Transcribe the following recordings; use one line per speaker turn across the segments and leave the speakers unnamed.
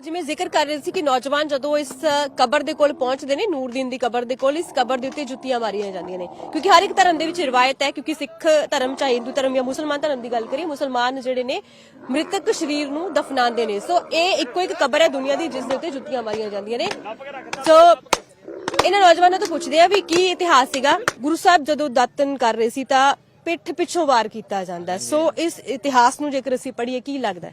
ਜਿਵੇਂ ਜ਼ਿਕਰ ਕਰ ਰਹੇ ਸੀ ਕਿ ਨੌਜਵਾਨ ਜਦੋਂ ਇਸ ਕਬਰ ਦੇ ਕੋਲ ਪਹੁੰਚਦੇ ਨੇ, ਨੂਰਦੀਨ ਦੀ ਕਬਰ ਦੇ ਕੋਲ, ਇਸ ਕਬਰ ਦੇ ਉੱਤੇ ਜੁੱਤੀਆਂ ਮਾਰੀਆਂ ਜਾਂਦੀਆਂ ਨੇ। ਕਿਉਂਕਿ ਹਰ ਇੱਕ ਧਰਮ ਦੇ ਵਿੱਚ ਰਿਵਾਇਤ ਹੈ, ਕਿਉਂਕਿ ਸਿੱਖ ਧਰਮ ਚਾਹੇ ਹਿੰਦੂ ਧਰਮ ਜਾਂ ਮੁਸਲਮਾਨ ਧਰਮ ਦੀ ਗੱਲ ਕਰੀਏ, ਮੁਸਲਮਾਨ ਜਿਹੜੇ ਨੇ ਮ੍ਰਿਤਕ ਸਰੀਰ ਨੂੰ ਦਫਨਾਉਂਦੇ ਨੇ। ਸੋ ਇਹ ਇੱਕੋ ਇੱਕ ਕਬਰ ਹੈ ਦੁਨੀਆ ਦੀ, ਜਿਸ ਦੇ ਉੱਤੇ ਜੁੱਤੀਆਂ ਮਾਰੀਆਂ ਜਾਂਦੀਆਂ ਨੇ। ਸੋ ਇਹਨਾਂ ਨੌਜਵਾਨਾਂ ਤੋਂ ਪੁੱਛਦੇ ਆ ਵੀ ਕੀ ਇਤਿਹਾਸ ਸੀਗਾ? ਗੁਰੂ ਸਾਹਿਬ ਜਦੋਂ ਦਾਤਨ ਕਰ ਰਹੇ ਸੀ ਤਾਂ ਪਿੱਠ ਪਿੱਛੋਂ ਵਾਰ ਕੀਤਾ ਜਾਂਦਾ। ਸੋ ਇਸ ਇਤਿਹਾਸ ਨੂੰ ਜੇਕਰ ਅਸੀਂ ਪੜ੍ਹੀਏ, ਕੀ ਲੱਗਦਾ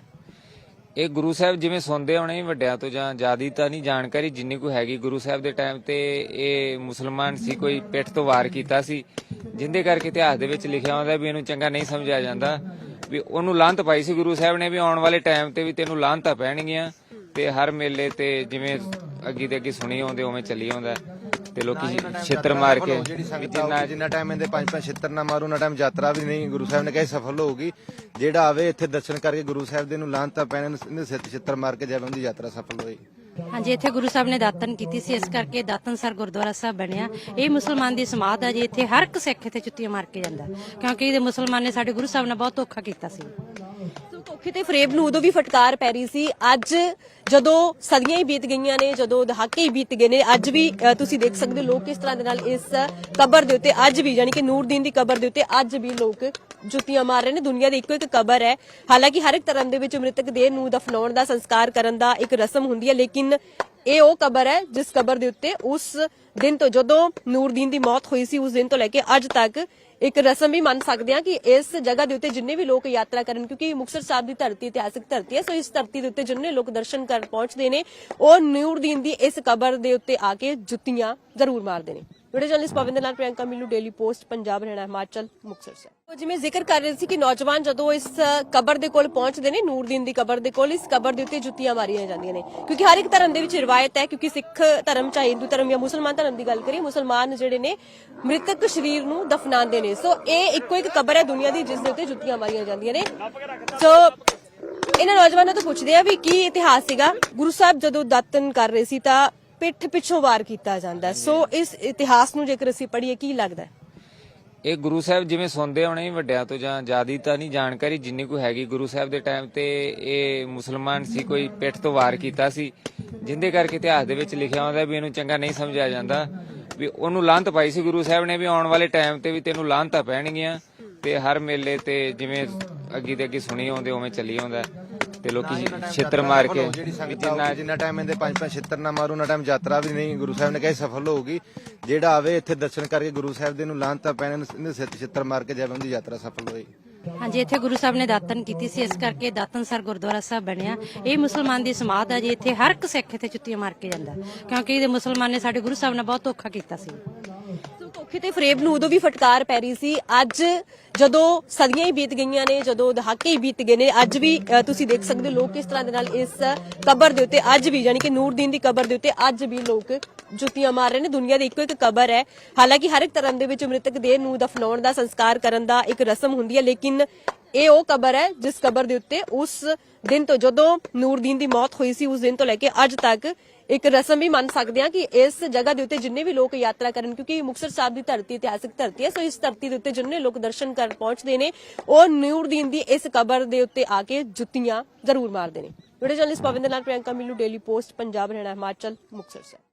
ਇਹ ਗੁਰੂ ਸਾਹਿਬ ਜਿਵੇਂ ਸੁਣਦੇ ਹੋਣੇ ਵੱਡਿਆਂ ਤੋਂ ਜਾਂ ਜਿਆਦੀ ਤਾਂ ਨਹੀਂ ਜਾਣਕਾਰੀ ਜਿੰਨੀ ਕੋ ਹੈਗੀ ਗੁਰੂ ਸਾਹਿਬ ਦੇ ਟਾਈਮ ਤੇ ਇਹ ਮੁਸਲਮਾਨ ਸੀ, ਕੋਈ ਪਿੱਠ ਤੋਂ ਵਾਰ ਕੀਤਾ ਸੀ, ਜਿੰਦੇ ਕਰਕੇ ਇਤਿਹਾਸ ਦੇ ਵਿੱਚ ਲਿਖਿਆ ਹੁੰਦਾ ਵੀ ਇਹਨੂੰ ਚੰਗਾ ਨਹੀਂ ਸਮਝਿਆ ਜਾਂਦਾ, ਵੀ ਉਹਨੂੰ ਲਾਂਤ ਪਾਈ ਸੀ ਗੁਰੂ ਸਾਹਿਬ ਨੇ ਵੀ ਆਉਣ ਵਾਲੇ ਟਾਈਮ ਤੇ ਵੀ ਤੈਨੂੰ ਲਾਂਤਾਂ ਪੈਣਗੀਆਂ ਤੇ ਹਰ ਮੇਲੇ ਤੇ ਜਿਵੇਂ ਅੱਗੀ ਦੇ ਅੱਗੇ ਸੁਣੀ ਆਉਂਦੇ, ਉਵੇਂ ਚੱਲੀ ਆਉਂਦਾ। ਤੇ ਲੋਕੀ ਛਿੱਤਰ ਮਾਰ ਕੇ
ਜਿਹੜੀ ਸੰਗਤ
ਜਿੰਨਾ
ਆਊਗੀ, ਜਿੰਨਾ ਟਾਈਮ ਇਹਦੇ ਪੰਜ ਪੰਜ ਛਿੱਤਰ ਨਾ ਮਾਰੂ ਨਾ ਟਾਈਮ ਯਾਤਰਾ ਵੀ ਨਹੀਂ ਗੁਰੂ ਸਾਹਿਬ ਨੇ ਕਿਹਾ ਸਫਲ ਹੋਊਗੀ। ਜਿਹੜਾ ਆਵੇ ਇੱਥੇ ਦਰਸ਼ਨ ਕਰਕੇ ਗੁਰੂ ਸਾਹਿਬ ਦੇ ਨੂੰ ਲਾਂਤਾ ਪੈਣੇ ਨੂੰ ਇਹਦੇ ਸਿਰ ਤੇ ਛਿੱਤਰ ਮਾਰ ਕੇ ਜਾਵੇ ਉਹਦੀ ਯਾਤਰਾ ਸਫਲ ਹੋਈ
ਹਾਂਜੀ, ਇੱਥੇ ਗੁਰੂ ਸਾਹਿਬ ਨੇ ਦਾਤਨ ਕੀਤੀ ਸੀ, ਇਸ ਕਰਕੇ ਦਾਤਨਸਰ ਗੁਰਦੁਆਰਾ ਸਾਹਿਬ ਬਣਿਆ। ਇਹ ਮੁਸਲਮਾਨ ਦੀ ਸਮਾਧ ਹੈ ਜੀ, ਇੱਥੇ ਹਰ ਇੱਕ ਸਿੱਖ ਇੱਥੇ ਜੁੱਤੀਆਂ ਮਾਰ ਕੇ ਜਾਂਦਾ। ਕਿਉਂਕਿ ਇਹਦੇ ਮੁਸਲਮਾਨ ਨੇ ਸਾਡੇ ਗੁਰੂ ਸਾਹਿਬ ਨਾਲ ਬਹੁਤ ਧੋਖਾ ਕੀਤਾ ਸੀ।
ਧੋਖੇ ਤੇ ਫਰੇਬ ਨੂੰ ਉਦੋਂ ਵੀ ਫਟਕਾਰ ਪੈ ਰਹੀ ਸੀ। ਅੱਜ ਜਦੋਂ ਸਦੀਆਂ ਹੀ ਬੀਤ ਗਈਆਂ ਨੇ, ਜਦੋਂ ਦਹਾਕੇ ਹੀ ਬੀਤ ਗਏ ਨੇ, ਅੱਜ ਵੀ ਤੁਸੀਂ ਦੇਖ ਸਕਦੇ ਹੋ ਲੋਕ ਕਿਸ ਤਰ੍ਹਾਂ ਦੇ ਨਾਲ ਇਸ ਕਬਰ ਦੇ ਉੱਤੇ, ਅੱਜ ਵੀ ਯਾਨੀ ਕਿ ਨੂਰਦੀਨ ਦੀ ਕਬਰ ਦੇ ਉੱਤੇ ਅੱਜ ਵੀ ਲੋਕ ਜੁੱਤੀਆਂ ਮਾਰ ਰਹੇ ਨੇ। ਦੁਨੀਆ ਦੀ ਇੱਕੋ ਇੱਕ ਕਬਰ ਹੈ। ਹਾਲਾਂਕਿ ਹਰ ਇੱਕ ਧਰਮ ਦੇ ਵਿੱਚ ਮ੍ਰਿਤਕ ਦੇਹ ਨੂੰ ਦਫਨਾਉਣ ਦਾ, ਸੰਸਕਾਰ ਕਰਨ ਦਾ ਇੱਕ ਰਸਮ ਹੁੰਦੀ ਹੈ, ਲੇਕਿਨ ਇਹ ਉਹ ਕਬਰ ਹੈ ਜਿਸ ਕਬਰ ਦੇ ਉੱਤੇ ਉਸ ਦਿਨ ਤੋਂ ਜਦੋਂ ਨੂਰਦੀਨ ਦੀ ਮੌਤ ਹੋਈ ਸੀ, ਉਸ ਦਿਨ ਤੋਂ ਲੈ ਕੇ ਅੱਜ ਤੱਕ ਇੱਕ ਰਸਮ ਵੀ ਮੰਨ ਸਕਦੇ ਹਾਂ ਕਿ ਇਸ ਜਗ੍ਹਾ ਦੇ ਉੱਤੇ ਜਿੰਨੇ ਵੀ ਲੋਕ ਯਾਤਰਾ ਕਰਨ, ਕਿਉਂਕਿ ਮੁਕਤਸਰ ਸਾਹਿਬ ਦੀ ਧਰਤੀ ਇਤਿਹਾਸਿਕ ਧਰਤੀ ਹੈ, ਸੋ ਇਸ ਧਰਤੀ ਦੇ ਉੱਤੇ ਜਿੰਨੇ ਲੋਕ ਦਰਸ਼ਨ ਕਰਨ ਪਹੁੰਚਦੇ ਨੇ, ਉਹ ਨੂਰਦੀਨ ਦੀ ਇਸ ਕਬਰ ਦੇ ਉੱਤੇ ਆ ਕੇ ਜੁੱਤੀਆਂ ਜ਼ਰੂਰ ਮਾਰਦੇ ਨੇ। ਵੀਡੀਓ ਜਰਨਲਿਸਟ ਪਵਨ ਦੇ ਪ੍ਰਿਯੰਕਾ ਮਿੱਲੂ ਡੇਲੀ ਪੋਸਟ ਪੰਜਾਬ, ਹਰਿਆਣਾ, ਹਿਮਾਚਲ, ਮੁਕਤਸਰ ਸਾਹਿਬ। ਜਿਵੇਂ ਜ਼ਿਕਰ ਕਰ ਰਹੇ ਸੀ ਕਿ ਨੌਜਵਾਨ ਜਦੋਂ ਇਸ ਕਬਰ ਦੇ ਕੋਲ ਪਹੁੰਚਦੇ ਨੇ, ਨੂਰਦੀਨ ਦੀ ਕਬਰ ਦੇ ਕੋਲ, ਇਸ ਕਬਰ ਦੇ ਉੱਤੇ ਜੁੱਤੀਆਂ ਮਾਰੀਆਂ ਜਾਂਦੀਆਂ ਨੇ। ਕਿਉਂਕਿ ਹਰ ਇੱਕ ਧਰਮ ਦੇ ਵਿੱਚ ਰਿਵਾਇਤ ਹੈ, ਕਿਉਂਕਿ ਸਿੱਖ ਧਰਮ ਚਾਹੇ ਹਿੰਦੂ ਧਰਮ ਜਾਂ ਮੁਸਲਮਾਨ ਧਰਮ ਦੀ ਗੱਲ ਕਰੀਏ, ਮੁਸਲਮਾਨ ਜਿਹੜੇ ਨੇ, ਮ੍ਰਿਤਕ ਸਰੀਰ ਨੂੰ ਦਫਨਾਉਂਦੇ ਨੇ। ਸੋ ਇਹ ਇੱਕੋ ਇੱਕ ਕਬਰ ਹੈ ਦੁਨੀਆ ਦੀ, ਜਿਸ ਦੇ ਉੱਤੇ ਜੁੱਤੀਆਂ ਮਾਰੀਆਂ ਜਾਂਦੀਆਂ ਨੇ। ਸੋ ਇਹਨਾਂ ਨੌਜਵਾਨਾਂ ਤੋਂ ਪੁੱਛਦੇ ਆ ਵੀ ਕੀ ਇਤਿਹਾਸ ਸੀਗਾ। ਗੁਰੂ ਸਾਹਿਬ ਜਦੋਂ ਦਾਤਨ ਕਰ ਰਹੇ ਸੀ ਤਾਂ ਪਿੱਠ ਪਿੱਛੋਂ ਵਾਰ ਕੀਤਾ ਜਾਂਦਾ। ਸੋ ਇਸ ਇਤਿਹਾਸ ਨੂੰ ਜੇਕਰ ਅਸੀਂ ਪੜ੍ਹੀਏ ਕੀ ਲੱਗਦਾ?
ਇਹ ਗੁਰੂ ਸਾਹਿਬ ਜਿਵੇਂ ਸੁਣਦੇ ਹੋਣੇ ਵੱਡਿਆਂ ਤੋਂ ਜਾਂ ਜਿਆਦੀ ਤਾਂ ਨਹੀਂ ਜਾਣਕਾਰੀ ਜਿੰਨੀ ਕੋ ਹੈਗੀ ਗੁਰੂ ਸਾਹਿਬ ਦੇ ਟਾਈਮ ਤੇ ਇਹ ਮੁਸਲਮਾਨ ਸੀ ਕੋਈ ਪਿੱਠ ਤੋਂ ਵਾਰ ਕੀਤਾ ਸੀ ਜਿੰਦੇ ਕਰਕੇ ਇਤਿਹਾਸ ਦੇ ਵਿੱਚ ਲਿਖਿਆ ਹੁੰਦਾ ਵੀ ਇਹਨੂੰ ਚੰਗਾ ਨਹੀਂ ਸਮਝਿਆ ਜਾਂਦਾ ਵੀ ਉਹਨੂੰ ਲਾਂਤ ਪਾਈ ਸੀ ਗੁਰੂ ਸਾਹਿਬ ਨੇ ਵੀ ਆਉਣ ਵਾਲੇ ਟਾਈਮ ਤੇ ਵੀ ਤੈਨੂੰ ਲਾਂਤਾਂ ਪੈਣਗੀਆਂ ਤੇ ਹਰ ਮੇਲੇ ਤੇ ਜਿਵੇਂ ਅੱਗੀ ਦੇ ਅੱਗੇ ਸੁਣੀ ਆਉਂਦੇ ਉਵੇਂ ਚੱਲੀ ਆਉਂਦਾ ਤੇ ਲੋਕੀ ਛਿੱਤਰ ਮਾਰ ਕੇ
ਜਿਹੜੀ
ਵੀ
ਸੰਗਤ
ਜਿੰਨਾ
ਟਾਈਮ ਇਹਦੇ ਪੰਜ ਪੰਜ ਛਿੱਤਰ ਨਾ ਮਾਰੂ ਨਾ ਟਾਈਮ ਯਾਤਰਾ ਵੀ ਨਹੀਂ ਗੁਰੂ ਸਾਹਿਬ ਨੇ ਕਿਹਾ ਸਫਲ ਹੋਊਗੀ। ਜਿਹੜਾ ਆਵੇ ਇੱਥੇ ਦਰਸ਼ਨ ਕਰਕੇ ਗੁਰੂ ਸਾਹਿਬ ਦੇ ਨੂੰ ਲਾਂਤਾ ਪੈਣੇ ਨੂੰ ਇਹਦੇ ਸਿਰ ਤੇ ਛਿੱਤਰ ਮਾਰ ਕੇ ਜਾਵੇ ਉਹਦੀ ਯਾਤਰਾ ਸਫਲ ਹੋਈ।
ਹਾਂਜੀ ਇੱਥੇ ਗੁਰੂ ਸਾਹਿਬ ਨੇ ਦਾਤਨ ਕੀਤੀ ਸੀ ਇਸ ਕਰਕੇ ਦਾਤਨਸਰ ਗੁਰਦੁਆਰਾ ਸਾਹਿਬ ਬਣਿਆ। ਇਹ ਮੁਸਲਮਾਨ ਦੀ ਸਮਾਧ ਹੈ ਜੀ ਇੱਥੇ ਹਰ ਇੱਕ ਸਿੱਖ ਇੱਥੇ ਜੁੱਤੀਆਂ ਮਾਰ ਕੇ ਜਾਂਦਾ। ਕਿਉਂਕਿ ਇਹਦੇ ਮੁਸਲਮਾਨ ਨੇ ਸਾਡੇ ਗੁਰੂ ਸਾਹਿਬ ਨਾਲ ਬਹੁਤ ਧੋਖਾ ਕੀਤਾ ਸੋ।
ਧੋਖੇ ਤੇ ਫਰੇਬ ਨੂੰ ਉਦੋਂ ਵੀ ਫਟਕਾਰ ਪੈ ਰਹੀ ਸੀ। ਅੱਜ ਜਦੋਂ ਸਦੀਆਂ ਹੀ ਬੀਤ ਗਈਆਂ ਨੇ, ਜਦੋਂ ਦਹਾਕੇ ਹੀ ਬੀਤ ਗਏ ਨੇ, ਅੱਜ ਵੀ ਤੁਸੀਂ ਦੇਖ ਸਕਦੇ ਹੋ ਲੋਕ ਕਿਸ ਤਰ੍ਹਾਂ ਦੇ ਨਾਲ ਇਸ ਕਬਰ ਦੇ ਉੱਤੇ ਅੱਜ ਵੀ, ਯਾਨੀ ਕਿ ਨੂਰਦੀਨ ਦੀ ਕਬਰ ਦੇ ਉੱਤੇ ਅੱਜ ਵੀ ਲੋਕ ਜੁੱਤੀਆਂ ਮਾਰ ਰਹੇ ਨੇ। ਦੁਨੀਆ ਦੀ ਇੱਕੋ ਇੱਕ ਕਬਰ ਹੈ। ਹਾਲਾਂਕਿ ਹਰ ਇੱਕ ਧਰਮ ਦੇ ਵਿੱਚ ਮ੍ਰਿਤਕ ਦੇਹ ਨੂੰ ਦਫਨਾਉਣ ਦਾ ਸੰਸਕਾਰ ਕਰਨ ਦਾ ਇੱਕ ਰਸਮ ਹੁੰਦੀ ਹੈ, ਲੇਕਿਨ ਇਹ ਉਹ ਕਬਰ ਹੈ ਜਿਸ ਕਬਰ ਦੇ ਉੱਤੇ ਉਸ ਦਿਨ ਤੋਂ ਜਦੋਂ ਨੂਰਦੀਨ ਦੀ ਮੌਤ ਹੋਈ ਸੀ, ਉਸ ਦਿਨ ਤੋਂ ਲੈ ਕੇ ਅੱਜ ਤੱਕ ਇੱਕ ਰਸਮ ਵੀ ਮੰਨ ਸਕਦੇ ਹਾਂ ਕਿ ਇਸ ਜਗ੍ਹਾ ਦੇ ਉੱਤੇ ਜਿੰਨੇ ਵੀ ਲੋਕ ਯਾਤਰਾ ਕਰਨ, ਕਿਉਂਕਿ ਮੁਕਤਸਰ ਸਾਹਿਬ ਦੀ ਧਰਤੀ ਇਤਿਹਾਸਿਕ ਧਰਤੀ ਹੈ, ਸੋ ਇਸ ਧਰਤੀ ਦੇ ਉੱਤੇ ਜਿੰਨੇ ਲੋਕ ਦਰਸ਼ਨ ਕਰਨ ਪਹੁੰਚਦੇ ਨੇ, ਉਹ ਨੂਰਦੀਨ ਦੀ ਇਸ ਕਬਰ ਦੇ ਉੱਤੇ ਆ ਕੇ ਜੁੱਤੀਆਂ ਜ਼ਰੂਰ ਮਾਰਦੇ ਨੇ। ਵੀਡੀਓ ਜਰਨਲਿਸਟ ਪਵਨ ਦੇ ਨਾਲ ਪ੍ਰਿਯੰਕਾ ਮਿਲੂ, ਡੇਲੀ ਪੋਸਟ, ਪੰਜਾਬ, ਹਰਿਆਣਾ, ਹਿਮਾਚਲ, ਮੁਕਤਸਰ ਸਾਹਿਬ।